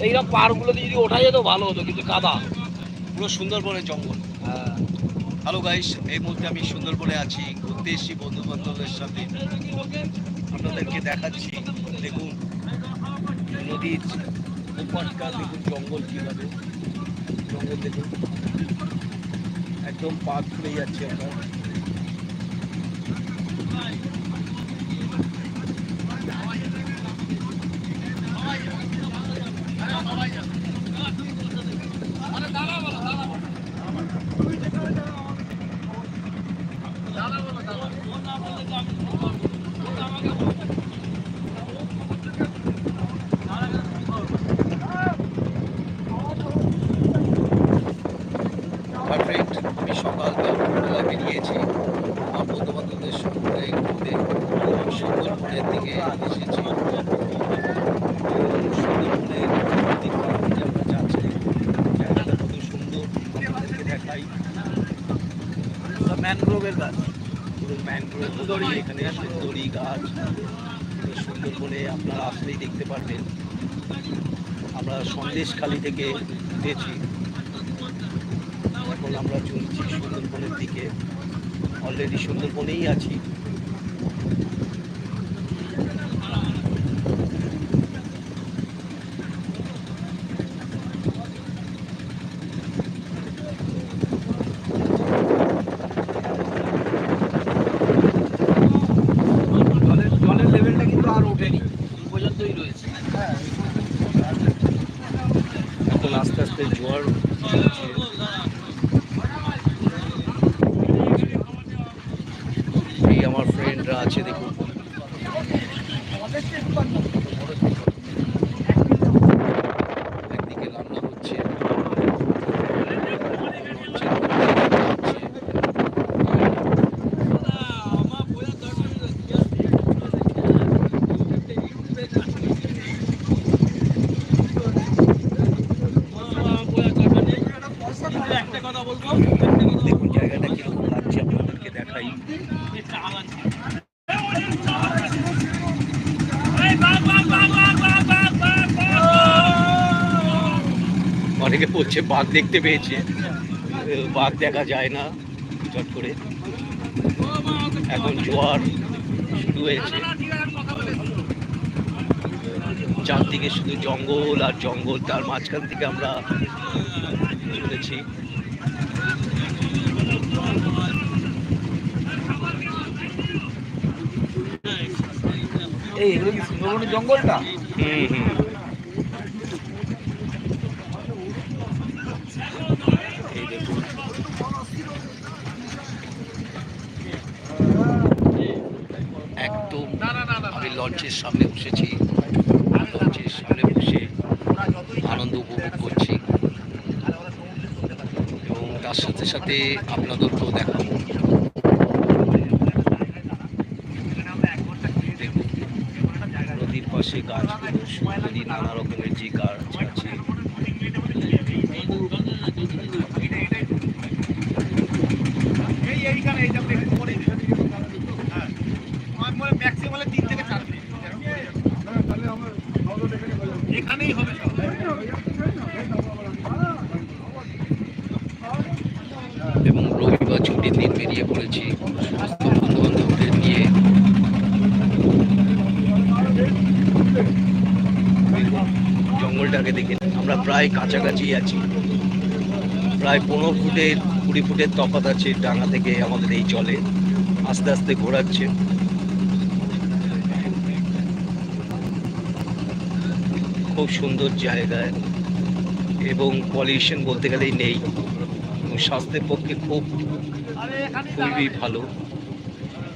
এইরকম পাহাড়গুলোতে যদি ওঠা যেত, ভালো হতো। কিন্তু কাদা। পুরো সুন্দরবনের জঙ্গল। হ্যালো গাইস এই মুহূর্তে আমি সুন্দরবনে আছি। ঘুরতে এসেছি বন্ধু বান্ধবের সাথে। আপনাদেরকে দেখাচ্ছি। দেখুন, নদীর ওপারটা দেখুন জঙ্গল কীভাবে। জঙ্গল দেখুন। একদম পাক ঘুরে যাচ্ছে আমরা। বেরিয়েছি। আমার বন্ধু বান্ধবদের সঙ্গে ঘুরতে সুন্দরবনের দিকে এসেছি। সুন্দরবনের দিকে আমরা যাচ্ছি। জায়গাটা কত সুন্দর আপনাদেরকে দেখাই। ম্যানগ্রোভের গাছ। পুরো ম্যানগ্রোভ দড়ি এখানে সুন্দরী গাছ। পুরো সুন্দরবনে আপনারা আসলেই দেখতে পারবেন। আমরা সন্দেশখালি থেকে উঠেছি এখন আমরা চলছি সুন্দরবনের দিকে অলরেডি সুন্দরবনেই আছি জলের জলের লেভেলটা কিন্তু আর ওঠেনি এই পর্যন্তই রয়েছে এখন আস্তে আস্তে জোয়ার চলছে এই আমার ফ্রেন্ডরা আছে দেখুন একদিকে রান্না হচ্ছে দেখুন জায়গাটা কীরকম লাগছে আপনাদেরকে দেখাই অনেকে বলছে বাঘ দেখতে পেয়েছে। বাঘ দেখা যায় না চট করে। এখন জোয়ার শুরু হয়েছে। চারদিকে শুধু জঙ্গল আর জঙ্গল তার মাঝখান থেকে আমরা চলেছি এই এগুলো কি সুন্দরবনের জঙ্গলটা? হুম হুম এই দেখুন একদম আমি লঞ্চের সামনে বসেছি, লঞ্চের সামনে বসে আনন্দ উপভোগ করছি। এবং তার সাথে সাথে আপনাদেরকেও দেখাবো। নদীর পাশে গাছগুলো সুন্দরী নানা রকমের যে গাছ আছে এই এইখানে এইটা দেখতে পড়ে হ্যাঁ আমার মনে ম্যাক্সিমাম তিন থেকে চার মিনিট এখানেই হবে সব এবং রবিবার ছুটির দিন বেরিয়ে পড়েছি সমস্ত বন্ধু বান্ধবদের নিয়ে জঙ্গলটাকে দেখে আমরা প্রায় কাছাকাছি আছি। প্রায় পনেরো ফুটের কুড়ি ফুটের তফাত আছে ডাঙা থেকে আমাদের এই জলে। আস্তে আস্তে ঘোরাচ্ছে। খুব সুন্দর জায়গায় এবং পলিউশন বলতে গেলেই নেই। এবং স্বাস্থ্যের পক্ষে খুব খুবই ভালো।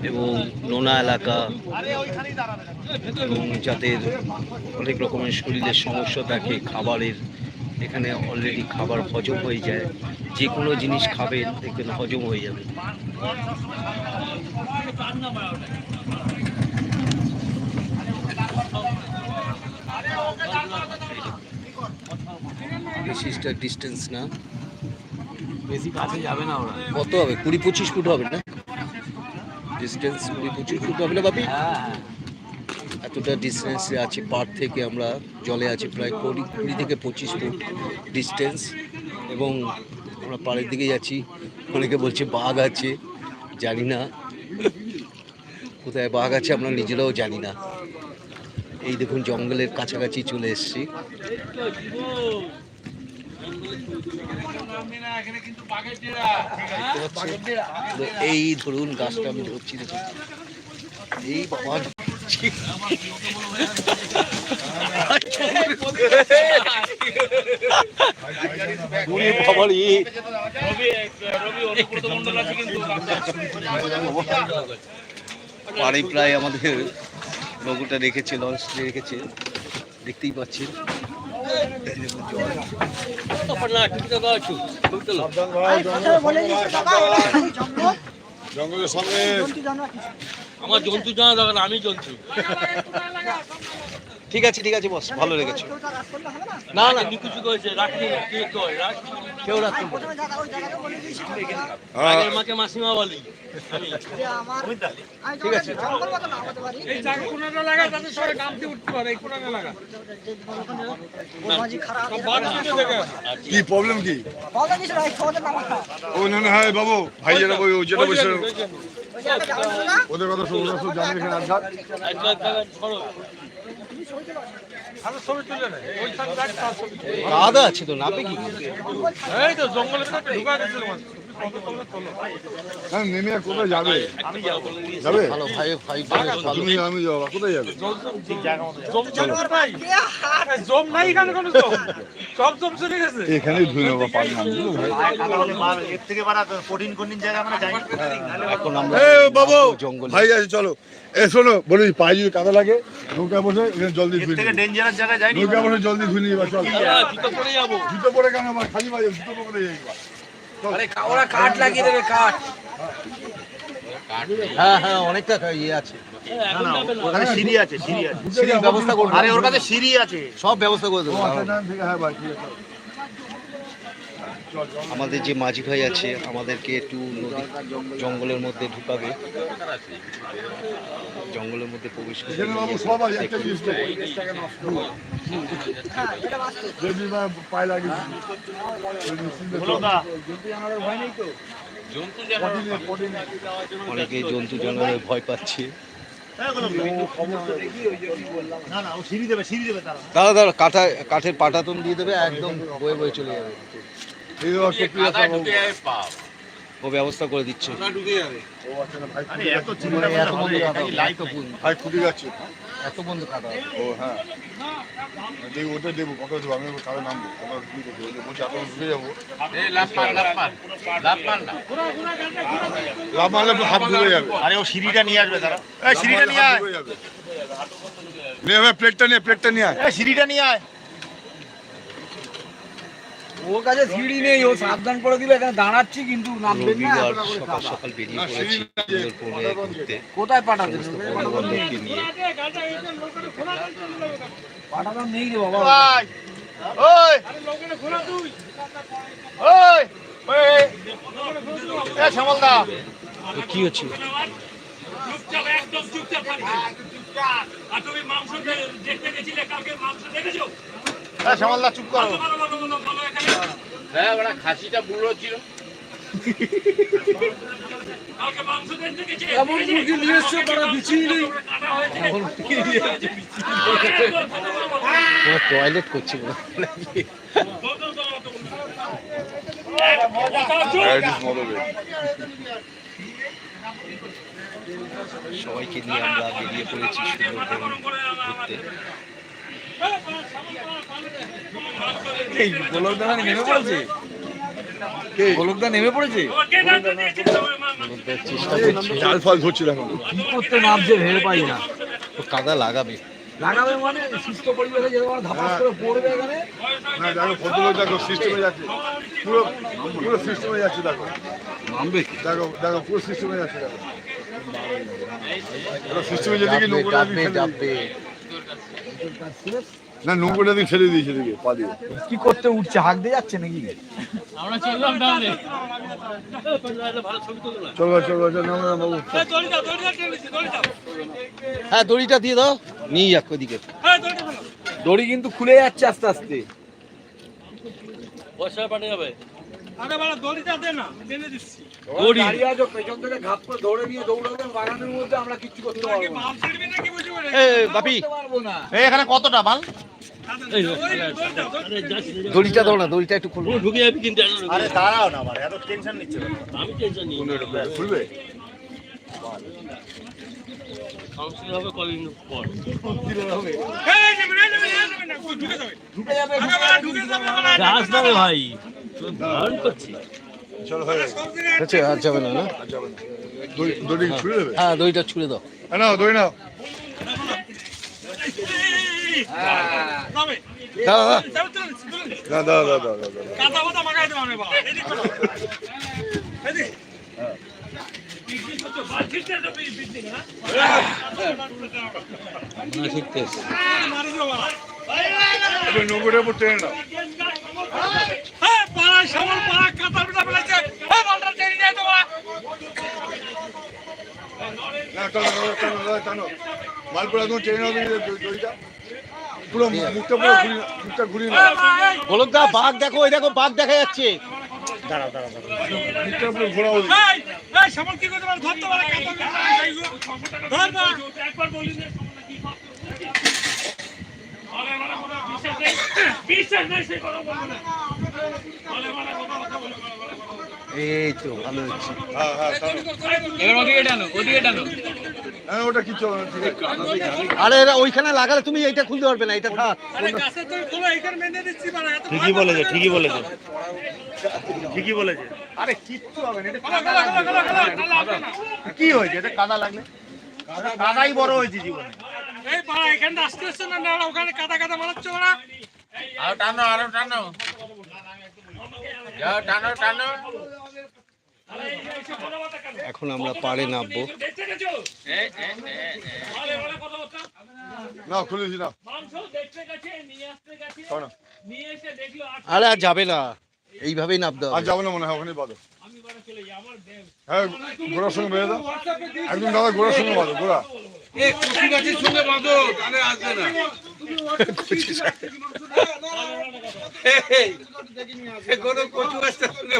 এবং নোনা এলাকা এবং যাদের অনেক রকমের শরীরের সমস্যা থাকে খাবারের এখানে অলরেডি খাবার হজম হয়ে যায়। যে কোনো জিনিস খাবেন দেখবেন হজম হয়ে যাবে। বেশিটা ডিস্টেন্স না? বেশি কাছে যাবে না ওরা। কত হবে? কুড়ি পঁচিশ ফুট হবে না? ডিস্টেন্স পঁচিশ ফুট হবে না বাপি। এতটা ডিস্টেন্সে আছে পাড় থেকে আমরা জলে আছি, প্রায় কুড়ি কুড়ি থেকে পঁচিশ ফুট ডিস্টেন্স এবং আমরা পাড়ের দিকে যাচ্ছি, অনেকে বলছে, বাঘ আছে? জানি না। কোথায় বাঘ আছে আমরা নিজেরাও জানি না। এই দেখুন, জঙ্গলের কাছাকাছি চলে এসেছি। এই ধরুন গাছটা আমি ধরছি দেখুন। এই বাবা পাড়ে প্রায় আমাদের নৌকোটা রেখেছে লঞ্চটা রেখেছে। দেখতেই পাচ্ছেন। জঙ্গলের সামনে আমার জন্তু জানা দরকার আমি জন্তু। ঠিক আছে ঠিক আছে বস ভালো লেগেছে না না কেউ রাখতে হ্যাঁ, আগের মাকে মাসিমা বলি ঠিক আছে এই জায়গা কোনাটা লাগা তাতে সরে গামতে উঠতে পারে এই কোনাটা লাগা বাদ দিতে থেকে কি প্রবলেম কি ও না না হ্যাঁ বাবু ভাই যেটা বই যেটা বলছে ওদের কথা সব জানে এখানে আড্ডা কাদা আছে তো নাবে কি? এই তো জঙ্গলের সাথে ঢুকা গেছিল হ্যাঁ নেমে কোথায় যাবে? যাব। তুমি আমি যাব কোথায় যাবে? এখানে ধুয়ে নেব থেকে বাড়া কঠিন কঠিন জায়গা আমরা যাই এখন আমরা বাবু জঙ্গলে ভাই আছে চলো। এ শোনো বলি পায়ে যদি কাদা লাগে নৌকা বসে এখানে জল দিয়ে ধুয়ে থেকে ডেঞ্জারাস জায়গায় যাইনি নৌকা বসে জল দিয়ে ধুয়ে নিবা চল। হ্যাঁ, জুতো পরে যাব? জুতো পরে কেন? আমার খালি বাজে জুতো পরে যাই হ্যাঁ হ্যাঁ অনেকটা ইয়ে আছে। না ওখানে সিঁড়ি আছে সিঁড়ি আছে। সিঁড়ির ব্যবস্থা করব। আরে ওর কাছে সিঁড়ি আছে। সব ব্যবস্থা করে দেবো হ্যাঁ ভাই ঠিক আছে। আমাদের যে মাঝি ভাই আছে আমাদেরকে একটু নদী জঙ্গলের মধ্যে ঢুকাবে। জঙ্গলের মধ্যে প্রবেশ করে এখানে বাবু সব আছে একটা জিনিস নেই যদি বা পায়ে লাগে অনেকে জন্তু জানোয়ারের ভয় পাচ্ছে। দাদা দাদা কাঠা কাঠের পাটাতন দিয়ে দেবে একদম বয়ে বয়ে চলে যাবে। ও ব্যবস্থা করে দিচ্ছে। এত মানে বন্ধু কাদা ও হ্যাঁ। দেবো ওটা দেবো কত দেবো আমি কারও বলছি আপনার ঢুকে যাব। লাভ মারলে হাত ধুয়ে যাবে। আরে ও সিঁড়িটা নিয়ে আসবে তারা সিঁড়িটা নিয়ে আয়। যাবে। প্লেটটা নিয়ে প্লেটটা নিয়ে আয়। সিঁড়িটা নিয়ে আয়। ওর কাছে সিঁড়ি নেই ও সাবধান করে দিবে এখানে দাঁড়াচ্ছি কিন্তু না রবিবার এতটা করে সকাল সকাল বেরিয়ে না, পড়েছি সিঁড়ি সুন্দরবনে ঘুরতে। কোথায় পাঠাতে নিয়ে। পাঠাতাম নেই রে বাবা। ওই! ওই! ওই এ শ্যামলদা। কি হচ্ছে? চুপচাপ একদম চুপচাপ আর তুমি মাংস দেখতে গেছিলে কালকে মাংস দেখেছ? এ শ্যামলদা চুপ করো। এমন মুরগি নিয়ে এসছো তারা বিছিয়ে নেই। হয়েছে তোমার টয়লেট করছে হয়। সবাইকে নিয়ে আমরা বেরিয়ে পড়েছি সুন্দরবন ঘুরতে। এই গোলকদা নেমে পড়েছে? গোলকদা নেমে পড়েছে? কে ডাক্তার দিয়েছিল মাংস আমাদের চেষ্টা করছি জাল ফাল ধরছিল এখন। কি করতে নামছে ভেবে পাই না। কাদা লাগাবে। লাগাবে মানে সুস্থ পরিবেশে যেতে পারে ধাপাস করে পড়বে এখানে। না দেখো কতগুলো দেখো সিস্টেমে যাচ্ছে। পুরো পুরো সিস্টেমে যাচ্ছে দেখো। নামবে দেখো দেখো পুরো সিস্টেমে যাচ্ছে দেখো। সিস্টেমে ডাববে দিকে ছেড়ে ডাববে না নৌকোটা দিকে ছেড়ে দিয়েছে এদিকে পা দিয়ে। কি করতে উঠছে? হাঁক দিয়ে যাচ্ছে নাকি? আমরা চললাম তাহলে। চল চল চল না বাবু দড়িটা হ্যাঁ দড়িটা দিয়ে দাও নিয়ে যাক ওইদিকে হ্যাঁ দড়ি কিন্তু খুলে যাচ্ছে আস্তে আস্তে। পয়সা পাঠিয়ে যাবে আরে বাবা দড়িটা দে না টেনে দিচ্ছি। এখানে কতটা মাল দড়িটা দাও না দড়িটা একটু খুলবো ঢুকে যাবি কিন্তু আরে দাঁড়াও না মানে এত টেনশন নিচ্ছে আমি টেনশন নিই খুলবে কাউন্সিল হবে কদিন পর ঢুকে যাবে ভাই করছি আচ্ছা আর যাবে না হ্যাঁ দড়িটা ছুঁড়ে দাও। নাও দড়ি নাও। দাও দাও। না পাড়া, ফেলেছে। বলটা টেনে নিয়ে না টানো টানো টানো মালপুরা টেনে দড়িটা পুরো মুখটা পুরো এই, বলক দা বাঘ দেখো ওই দেখো বাঘ দেখা যাচ্ছে মুখটা পুরো ঘোরাও দিই এই, এই, কি করতে পারে? ধরতে পারে, কাঁথার ধর মা। একবার বলি না, কি করে? আরে, মানে কোনো বিশ্বাস নেই। বিশ্বাস নেই, সে কথা বলব না। মানে। এই তো ভালো হচ্ছে হ্যাঁ হ্যাঁ এবার ওদিকে টানো ওদিকে টানো। হ্যাঁ ওটা কিচ্ছু হবে না ঠিক আছে। আরে ওইখানে লাগালে তুমি এইটা খুলতে পারবে না এটা থাক। আরে গাছের তো খোলো, এইখানে বেঁধে দিচ্ছি বাড়া, এত ঠিকই বলেছে ঠিকই বলেছে। ঠিকই বলেছে। আরে কিচ্ছু হবে না। কি হয়েছে? এটা কাদা লাগলে? কাদাই বড় হয়েছে জীবনে। এই বাড়া, এখানটা আসতে না, ওখানে কাদা কাদা বানাচ্ছে ওরা। আরও টানো আরও টানো যাও টানো টানো আরে, এই যে, এসে কথা বার্তা কেন? এখন আমরা পাড়ে নামবো। না খুলেছি না। আরে আর যাবে না। এইভাবেই নামতে আর যাব না মনে হয় ওখানে বাদো হ্যাঁ গোড়ার সঙ্গে বেড়ে দাও। একদম দাদা গোড়ার সঙ্গে গোড়া বাঁধো আসবে না।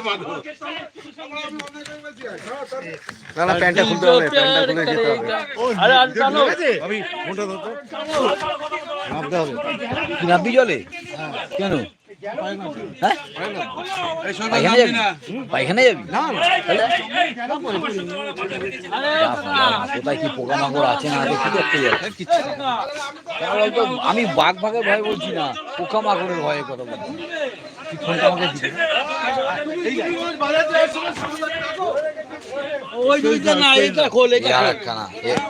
বাঁধো। না না প্যান্টটা খুলতে হবে প্যান্টটা খুলে যেতে হবে। নামতে হবে। কি জলে? কেন? পায়খানা যাবি কোথায় কি পোকামাকড় আছে না দেখতে যাচ্ছে আমি বাঘ ভাগের ভয় বলছি না পোকামাকড়ের ভয়ে কথা বলছি তুই ফোনটা আমাকে দিবি ওইটা না এইটা খোল এই আর একখানা। এ-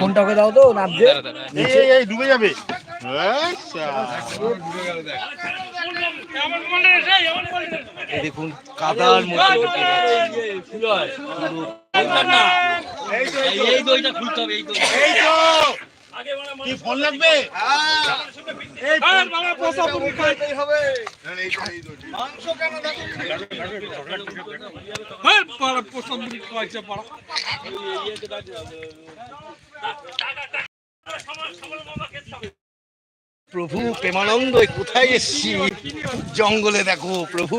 ফোনটা ওকে দাও তো এই এই ডুবে যাবে মনে এমন মনে রেখে। এই দেখুন কাদার মধ্যে ফোন লাগবে? প্রভু, প্রেমানন্দ কোথায় এসছি? জঙ্গলে দেখো প্রভু।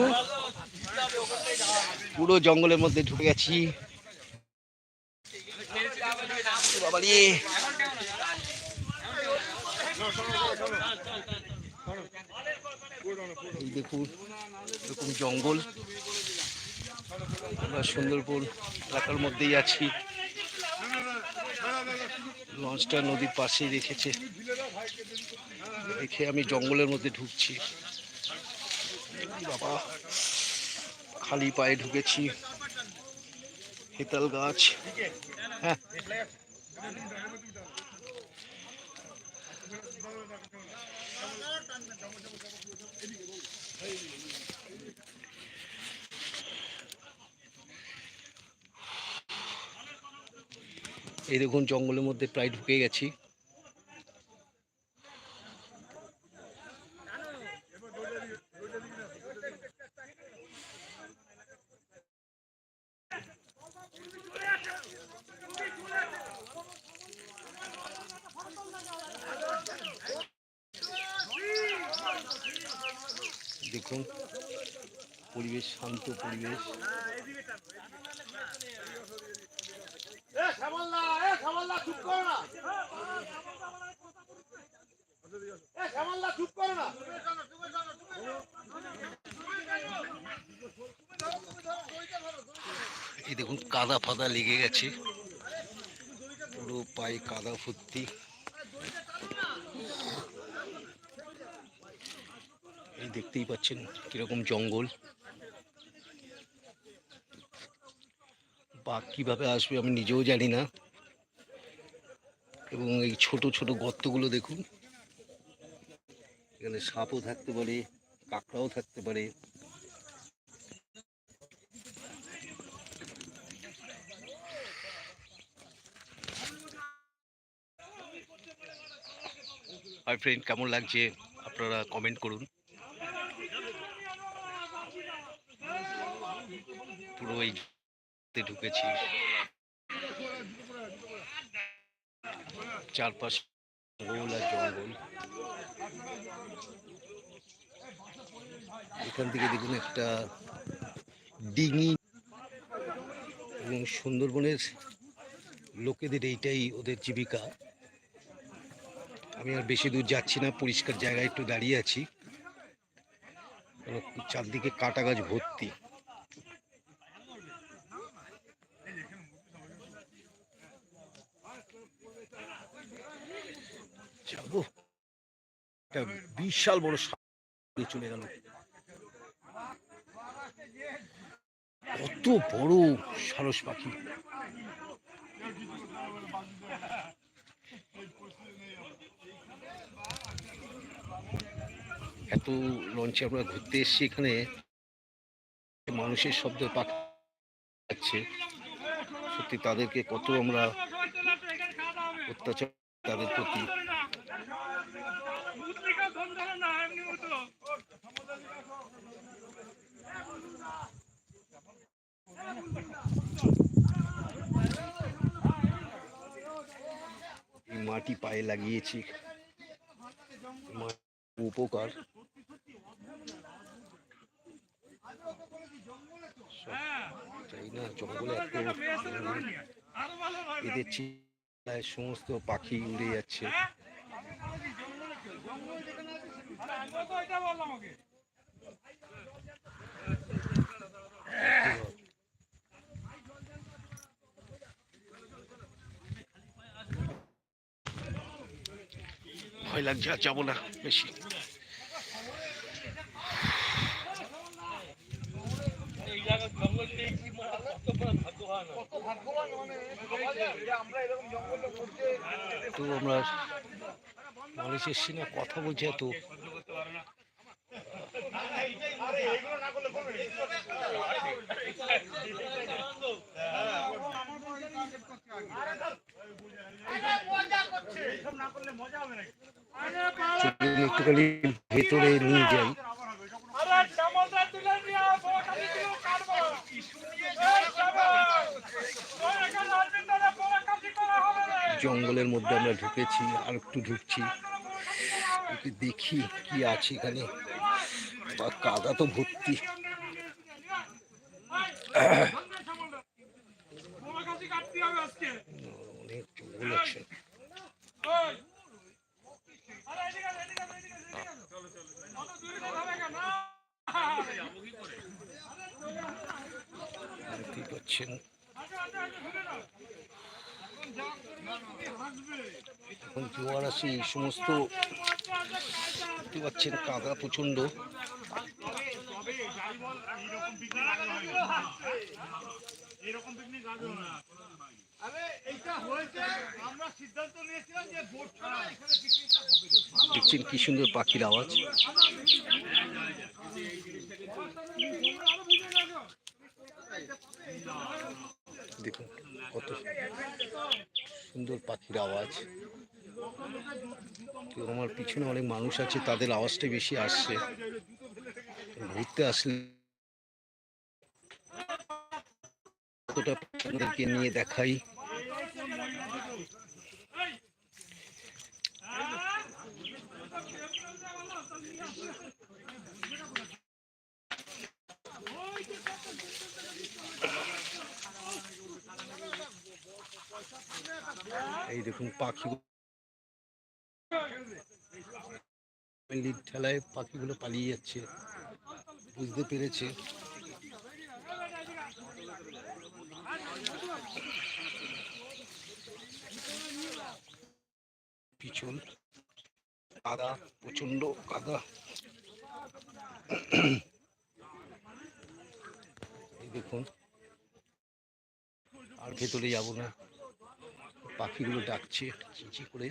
পুরো জঙ্গলের মধ্যে ঢুকে গেছি। দেখুন, এরকম জঙ্গল। আমরা সুন্দরবন এলাকার মধ্যেই আছি। লঞ্চটা নদীর পাশেই রেখেছে। রেখে আমি জঙ্গলের মধ্যে ঢুকছি। বাবা, খালি পায়ে ঢুকেছি। হেতাল গাছ। হ্যাঁ। এই দেখুন জঙ্গলের মধ্যে প্রায় ঢুকে গেছি। দেখুন পরিবেশ শান্ত পরিবেশ। এই দেখুন, কাদা ফাদা লেগে গেছে। পুরো পায়ে কাদা ভর্তি। এই দেখতেই পাচ্ছেন কীরকম জঙ্গল। বাঘ কীভাবে আসবে আমি নিজেও জানি না। এবং এই ছোট ছোট গর্তগুলো দেখুন। এখানে সাপও থাকতে পারে, কাঁকড়াও থাকতে পারে। হাই ফ্রেন্ড কেমন লাগছে? আপনারা কমেন্ট করুন। পুরো এই ঢুকেছি। চারপাশ জঙ্গল আর জঙ্গল। এখান থেকে দেখুন একটা ডিঙি এবং সুন্দরবনের লোকেদের এইটাই ওদের জীবিকা। আমি আর বেশি দূর যাচ্ছি না, পরিষ্কার জায়গায় একটু দাঁড়িয়ে আছি। চারদিকে কাটা গাছ ভর্তি যাব একটা বিশাল বড় সাপ চলে গেল। কত বড় সারস পাখি। এত লঞ্চে আমরা ঘুরতে এসেছি এখানে। মানুষের শব্দ পাখি সত্যি তাদেরকে কত আমরা অত্যাচার, তাদের প্রতি মাটি পায়ে লাগিয়েছি। উপকার। সমস্ত পাখি উড়ে যাচ্ছে। ভয় লাগছে আর যাব না বেশি। এই জায়গা জঙ্গল নেই কি মানে কত বড় ভাগ্যবান ভাগ্যবান মানে যে আমরা এরকম জঙ্গলে ঘুরতে তো আমরা মানুষ এসছি না কথা বলছে এত। আরে এইগুলো না করলে করবে চলুন একটুখানি ভেতরে নিয়ে যাই। জঙ্গলের মধ্যে আমরা ঢুকেছি, আর একটু ঢুকছি। দেখি কি আছে এখানে। কাদা তো ভর্তি বড় কাঠি কাটতে হবে আজকে। অনেক জঙ্গল আছে ওই! আরে এদিকে আয়, এদিকে আয়, এদিকে আয়, এদিকে আয়। অত দূরে যেতে হবে কেন? দেখতেই পাচ্ছেন এখন জোয়ার আসে, এই সমস্ত দেখতে পাচ্ছেন পিকনিকটা হবে দেখছেন কি সুন্দর পাখির আওয়াজ। দেখুন কত সুন্দর পাখির আওয়াজ। তো আমার পিছনে অনেক মানুষ আছে, তাদের আওয়াজটাই বেশি আসছে। ঘুরতে আসলে নিয়ে দেখাই। দেখুন পাখি ঠেলায় পাখিগুলো পালিয়ে যাচ্ছে। বুঝতে পেরেছে। পিছন, কাদা প্রচণ্ড কাদা। দেখুন। আর ভেতরে যাব না। পাখিগুলো ডাকছে, চিচি করে।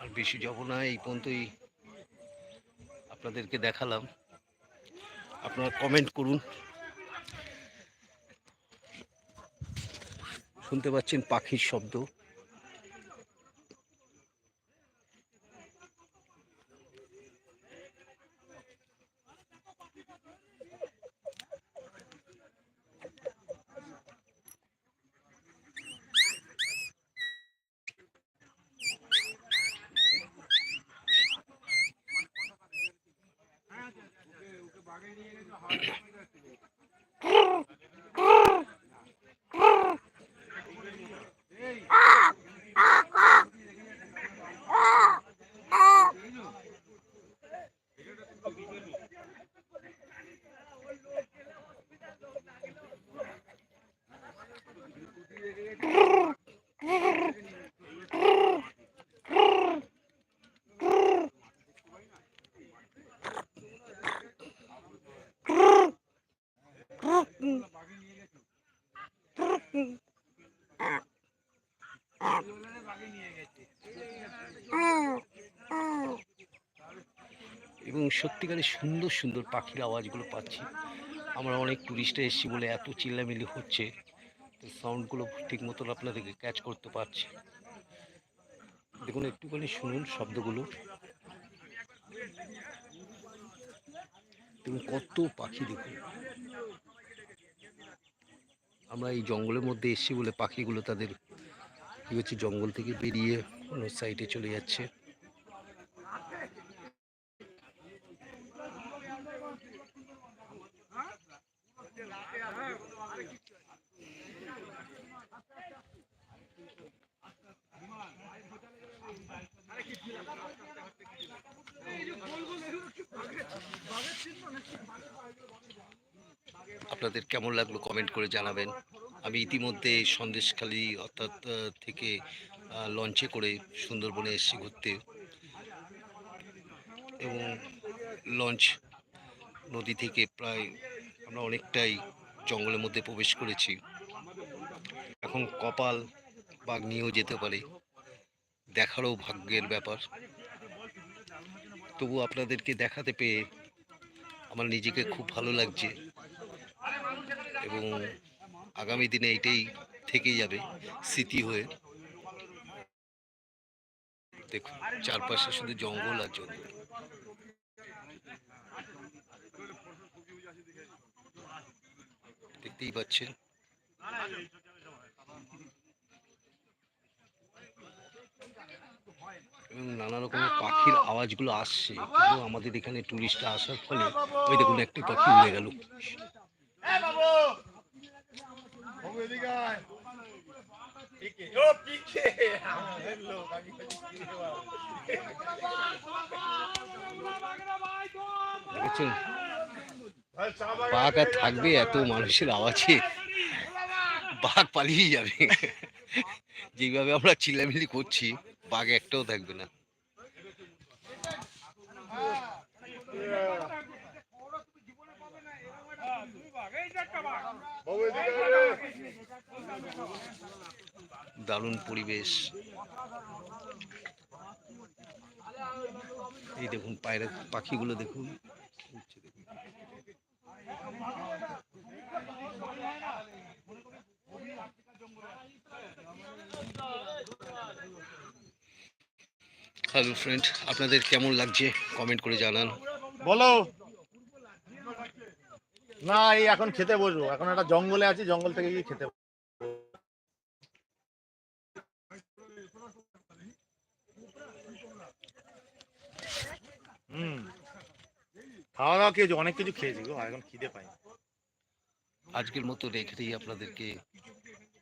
আর বেশি যাব না, এই পর্যন্তই আপনাদেরকে দেখালাম। আপনারা কমেন্ট করুন। শুনতে পাচ্ছেন পাখির শব্দ এবং সত্যিকারের সুন্দর সুন্দর পাখির আওয়াজগুলো পাচ্ছি। আমরা অনেক টুরিস্টে এসেছি বলে এত চিল্লামিল্লি হচ্ছে সাউন্ডগুলো ঠিক মতন আপনাদেরকে ক্যাচ করতে পারছি। দেখুন, একটুখানি শুনুন শব্দগুলো। দেখুন, কত পাখি দেখুন। আমরা এই জঙ্গলের মধ্যে এসেছি বলে পাখিগুলো তাদের কী হচ্ছে, জঙ্গল থেকে বেরিয়ে অন্য সাইডে চলে যাচ্ছে। আপনাদের কেমন লাগল কমেন্ট করে জানাবেন। আমি ইতিমধ্যে সন্দেশখালি অর্থাৎ থেকে লঞ্চে করে সুন্দরবনে এসেছি ঘুরতে। এবং লঞ্চ নদী থেকে প্রায় আমরা অনেকটাই জঙ্গলের মধ্যে প্রবেশ করেছি। এখন কপাল বাঘ নিয়েও যেতে পারে। দেখারও ভাগ্যের ব্যাপার। তবু আপনাদেরকে দেখাতে পেয়ে আমার নিজেকে খুব ভালো লাগছে এবং আগামী দিনে এটাই থেকেই যাবে, স্মৃতি হয়ে। দেখুন, চারপাশে শুধু জঙ্গল আর জঙ্গল। দেখতেই পাচ্ছেন। এবং নানা রকমের পাখির আওয়াজগুলো আসছে। কিন্তু আমাদের এখানে টুরিস্টরা আসার ফলে ওই দেখুন, একটি পাখি উড়ে গেল। বাঘ আর থাকবে এত মানুষের আওয়াজে, বাঘ পালিয়ে যাবে। যেভাবে আমরা চিল্লামিল্লি করছি বাঘ একটাও থাকবে না। দারুণ পরিবেশ এই দেখুন পায়রা পাখিগুলো দেখুন দেখুন। হ্যালো ফ্রেন্ড আপনাদের কেমন লাগছে? কমেন্ট করে জানান। বলো। না এই এখন খেতে বসবো। এখন একটা জঙ্গলে আছি জঙ্গল থেকে গিয়ে খেতে বসবো। হুম। খাওয়া দাওয়া খেয়েছি অনেক কিছু খেয়েছি গো এখন খিদে পাই আজকের মতো রেখে রেখেই আপনাদেরকে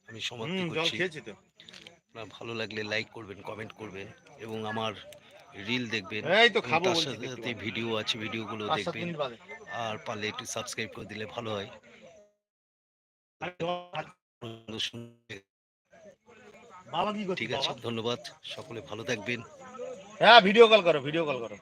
আমি সমাপ্তি জল খেয়েছি তো। আপনার ভালো লাগলে লাইক করবেন কমেন্ট করবেন এবং আমার রিল দেখবেন। এই তো খাব তার সাথে ভিডিও আছে ভিডিওগুলো দেখবেন। আর পারলে একটু সাবস্ক্রাইব করে দিলে ভালো হয়। ঠিক আছে ধন্যবাদ। সকলে ভালো থাকবেন। হ্যাঁ ভিডিও কল করো ভিডিও কল করো।